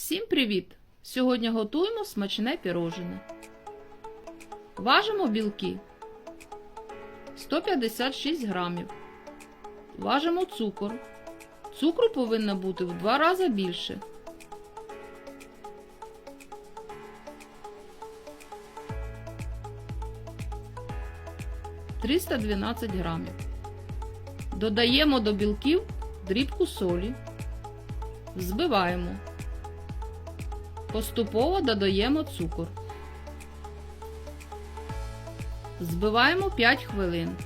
Всім привіт! Сьогодні готуємо смачне пірожене. Важимо білки 156 грамів. Важимо цукор. Цукру повинно бути в два рази більше. «312 грамів. Додаємо до білків дрібку солі. Взбиваємо. Поступово додаємо цукор. Збиваємо 5 хвилин.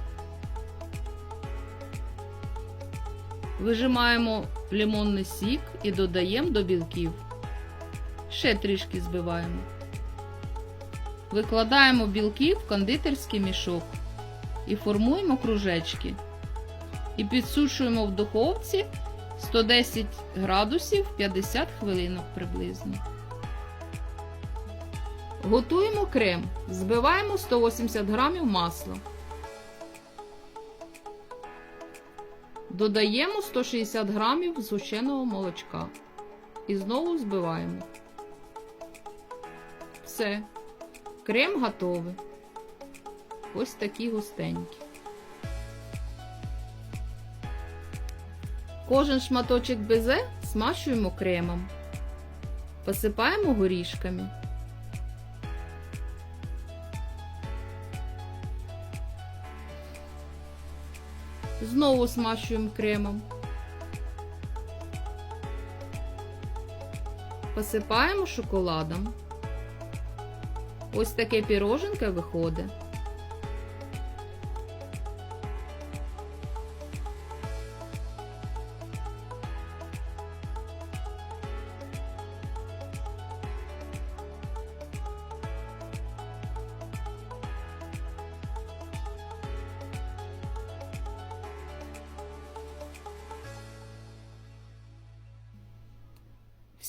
Вижимаємо лимонний сік і додаємо до білків. Ще трішки збиваємо. Викладаємо білки в кондитерський мішок і формуємо кружечки. І підсушуємо в духовці 110 градусів 50 хвилинок приблизно. Готуємо крем. Збиваємо 180 грамів масла. Додаємо 160 грамів згущеного молочка. І знову збиваємо. Все. Крем готовий. Ось такі густенькі. Кожен шматочок безе смащуємо кремом. Посипаємо горішками. Знову смащуємо кремом. Посипаємо шоколадом. Ось таке піроженка виходить.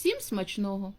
Всім смачного!